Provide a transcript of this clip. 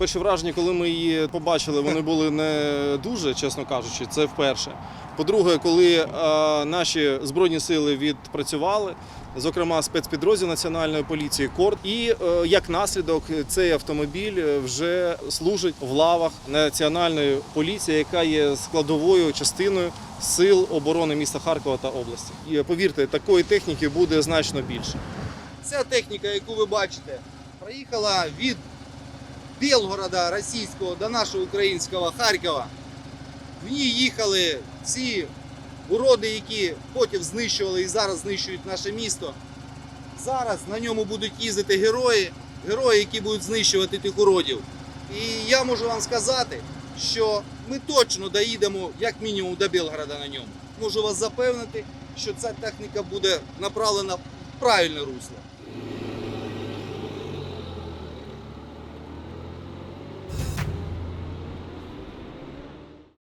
Перші враження, коли ми її побачили, вони були не дуже, чесно кажучи, це вперше. По-друге, коли е, наші збройні сили відпрацювали, зокрема спецпідрозділ національної поліції КОРД, і е, як наслідок цей автомобіль е, вже служить в лавах національної поліції, яка є складовою частиною сил оборони міста Харкова та області. І повірте, такої техніки буде значно більше. Ця техніка, яку ви бачите, проїхала від Білгорода російського до нашого українського Харкова. В ній їхали ці уроди, які потім знищували і зараз знищують наше місто. Зараз на ньому будуть їздити герої, герої, які будуть знищувати тих уродів. І я можу вам сказати, що ми точно доїдемо як мінімум до Білгорода на ньому. Можу вас запевнити, що ця техніка буде направлена в правильне русло.